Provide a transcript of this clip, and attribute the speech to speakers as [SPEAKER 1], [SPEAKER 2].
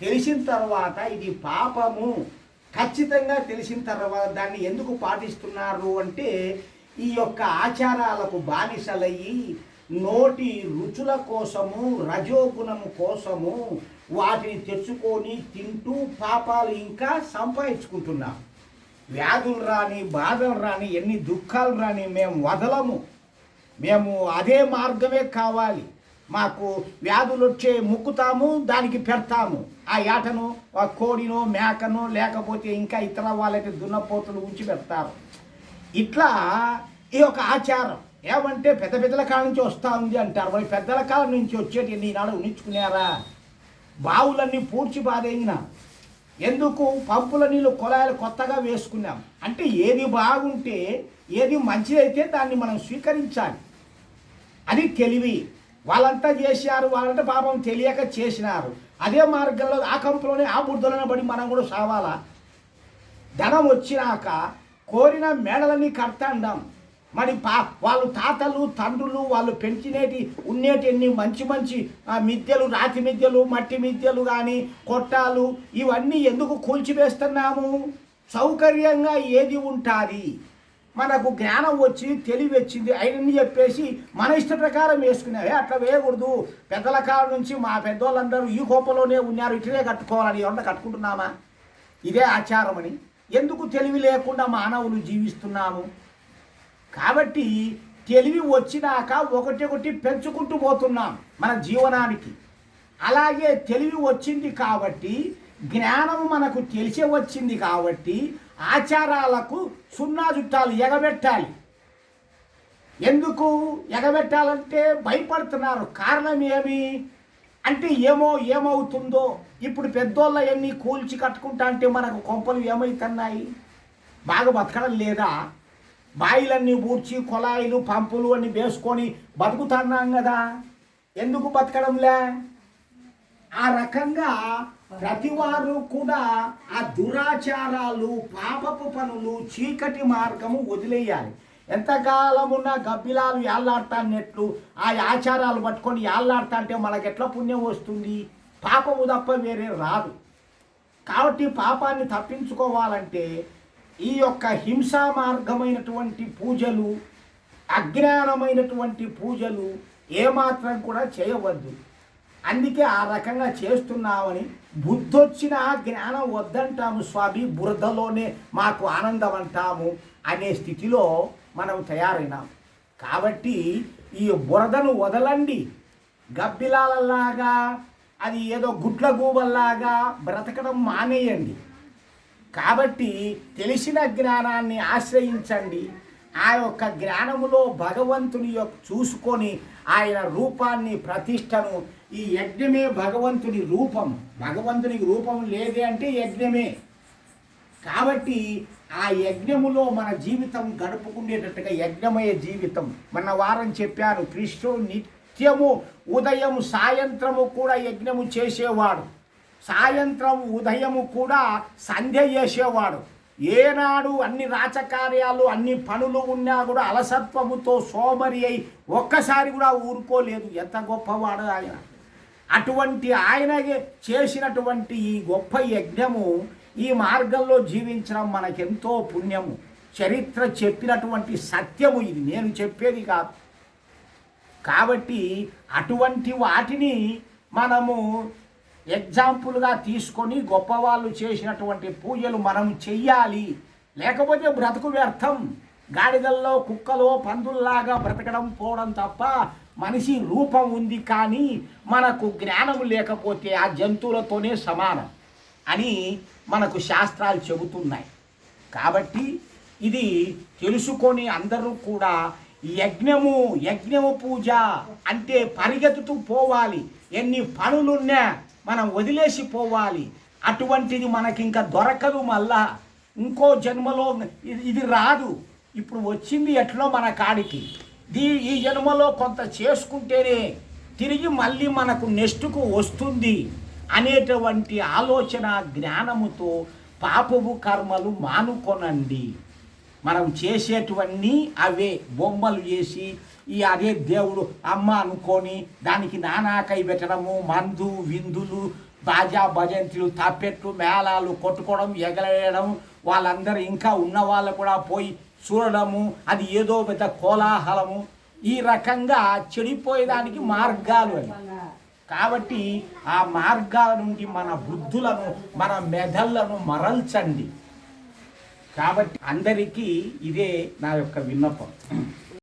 [SPEAKER 1] తెలిసిన తర్వాత ఇది పాపము. ఖచ్చితంగా తెలిసిన తర్వాత దాన్ని ఎందుకు పాటిస్తున్నారు అంటే ఈ యొక్క ఆచారాలకు బానిసలయ్యి నోటి రుచుల కోసము రజోగుణము కోసము వాటిని తెచ్చుకొని తింటూ పాపాలు ఇంకా సంపాదించుకుంటున్నాం వ్యాధులు రాని బాధలు రాని ఎన్ని దుఃఖాలు రాని మేము వదలము. మేము అదే మార్గమే కావాలి. మాకు వ్యాధులు వచ్చే ముక్కుతాము దానికి పెడతాము. ఆ ఏటను ఆ కోడినో మేకనో లేకపోతే ఇంకా ఇతర వాళ్ళైతే దున్నపోతులు ఉంచి పెడతారు. ఇట్లా ఈ యొక్క ఆచారం ఏమంటే పెద్ద పెద్దల కాలం నుంచి వస్తూ ఉంది అంటారు. మరి పెద్దల కాలం నుంచి వచ్చేటి ఈనాడు ఉంచుకున్నారా బావులన్నీ పూడ్చి బాధైన ఎందుకు? పంపుల నీళ్ళు కుళాయిలు కొత్తగా వేసుకున్నాం. అంటే ఏది బాగుంటే ఏది మంచిదైతే దాన్ని మనం స్వీకరించాలి. అది తెలివి. వాళ్ళంతా చేశారు వాళ్ళంటే పాపం తెలియక చేసినారు. అదే మార్గంలో ఆ కంపులోనే ఆ బుద్ధులను పడి మనం కూడా సావాలా? ధనం వచ్చినాక కోరిన మేడలన్నీ కడతాండాం మరి పా వాళ్ళు తాతలు తండ్రులు వాళ్ళు పెంచినేటి ఉండేటన్ని మంచి మంచి ఆ, మిద్దెలు రాతి మిద్దెలు మట్టి మిద్దెలు కానీ కొట్టాలు ఇవన్నీ ఎందుకు కూల్చివేస్తున్నాము? సౌకర్యంగా ఏది ఉంటుంది? మనకు జ్ఞానం వచ్చి తెలివి వచ్చింది అయినని చెప్పేసి మన ఇష్ట ప్రకారం వేసుకునే అట్లా వేయకూడదు. పెద్దల కాడ నుంచి మా పెద్దోళ్ళందరూ ఈ కోపలోనే ఉన్నారు. ఇట్లనే కట్టుకోవాలని ఎవరన్నా కట్టుకుంటున్నామా? ఇదే ఆచారమని ఎందుకు తెలివి లేకుండా మానవులు జీవిస్తున్నాము? కాబట్టి తెలివి వచ్చినాక ఒకటి ఒకటి పెంచుకుంటూ పోతున్నాం మన జీవనానికి. అలాగే తెలివి వచ్చింది కాబట్టి జ్ఞానం మనకు తెలిసే వచ్చింది కాబట్టి ఆచారాలకు సున్నా చుట్టాలు ఎగబెట్టాలి. ఎందుకు ఎగబెట్టాలంటే భయపడుతున్నారు. కారణం ఏమి? అంటే ఏమో ఏమవుతుందో. ఇప్పుడు పెద్దోళ్ళ ఎన్ని కూల్చి కట్టుకుంటా అంటే మనకు కొంపలు ఏమవుతున్నాయి బాగా బతకడం లేదా? బాయిలన్నీ పూడ్చి కొలాయిలు పంపులు అన్నీ వేసుకొని బతుకుతున్నాం కదా. ఎందుకు బతకడంలే? ఆ రకంగా ప్రతి వారు కూడా ఆ దురాచారాలు పాపపు పనులు చీకటి మార్గము వదిలేయాలి. ఎంతకాలం ఉన్న గబ్బిలాలు యాళ్ళాడతాన్నట్లు ఆ ఆచారాలు పట్టుకొని యాళ్ళాడతా అంటే ఎట్లా పుణ్యం వస్తుంది? పాపము తప్ప వేరే రాదు. కాబట్టి పాపాన్ని తప్పించుకోవాలంటే ఈ యొక్క హింసా మార్గమైనటువంటి పూజలు అజ్ఞానమైనటువంటి పూజలు ఏమాత్రం కూడా చేయవద్దు. అందుకే ఆ రకంగా చేస్తున్నామని బుద్ధొచ్చిన జ్ఞానం వద్దంటాము స్వామి బురదలోనే మాకు ఆనందం అంటాము అనే స్థితిలో మనం తయారైనాం. కాబట్టి ఈ బురదను వదలండి. గబ్బిలాలలాగా అది ఏదో గుట్ల గూబల్లాగా బ్రతకడం మానేయండి. కాబట్టి తెలిసిన జ్ఞానాన్ని ఆశ్రయించండి. ఆ యొక్క జ్ఞానములో భగవంతుని యొక్క చూసుకొని ఆయన రూపాన్ని ప్రతిష్టను. ఈ యజ్ఞమే భగవంతుని రూపం. భగవంతునికి రూపం లేదే అంటే యజ్ఞమే. కాబట్టి ఆ యజ్ఞములో మన జీవితం గడుపుకునేటట్టుగా యజ్ఞమయ జీవితం. మన వారం చెప్పారు కృష్ణుడు నిత్యము ఉదయం సాయంత్రము కూడా యజ్ఞము చేసేవాడు. సాయంత్రం ఉదయము కూడా సంధ్య చేసేవాడు. ఏనాడు అన్ని రాచకార్యాలు అన్ని పనులు ఉన్నా కూడా అలసత్వముతో సోమరి అయి ఒక్కసారి కూడా ఊరుకోలేదు. ఎంత గొప్పవాడు ఆయన. అటువంటి ఆయన చేసినటువంటి ఈ గొప్ప యజ్ఞము ఈ మార్గంలో జీవించడం మనకెంతో పుణ్యము. చరిత్ర చెప్పినటువంటి సత్యము ఇది. నేను చెప్పేది కాదు. కాబట్టి అటువంటి వాటిని మనము ఎగ్జాంపుల్గా తీసుకొని గొప్పవాళ్ళు చేసినటువంటి పూజలు మనం చెయ్యాలి. లేకపోతే బ్రతుకు వ్యర్థం. గాడిదల్లో కుక్కలో పందుల్లాగా బ్రతకడం పోవడం తప్ప మనిషి రూపం ఉంది కానీ మనకు జ్ఞానం లేకపోతే ఆ జంతువులతోనే సమానం అని మనకు శాస్త్రాలు చెబుతున్నాయి. కాబట్టి ఇది తెలుసుకొని అందరూ కూడా యజ్ఞము యజ్ఞము పూజ అంటే పరిగెత్తుతూ పోవాలి. ఎన్ని పనులున్నా మనం వదిలేసి పోవాలి. అటువంటిది మనకి ఇంకా దొరకదు మళ్ళా. ఇంకో జన్మలో ఇది- ఇది రాదు. ఇప్పుడు వచ్చింది ఎట్లో మన కాడికి. దీ ఈ జన్మలో కొంత చేసుకుంటేనే తిరిగి మళ్ళీ మనకు నెక్స్ట్కు వస్తుంది అనేటువంటి ఆలోచన జ్ఞానముతో పాపపు కర్మలు మానుకొనండి. మనం చేసేటువన్నీ అవే బొమ్మలు చేసి ఈ అదే దేవుడు అమ్మ అనుకొని దానికి నానాకై పెట్టడము మందు విందులు బాజా భజంతులు తప్పెట్లు మేళాలు కొట్టుకోవడం ఎగలేయడం వాళ్ళందరూ ఇంకా ఉన్న వాళ్ళు కూడా పోయి చూడడము అది ఏదో పెద్ద కోలాహలము. ఈ రకంగా చెడిపోయేదానికి మార్గాలు అని కాబట్టి ఆ మార్గాల నుండి మన బుద్ధులను మన మెదళ్ళను మరల్చండి. కాబట్టి అందరికీ ఇదే నా యొక్క విన్నపం.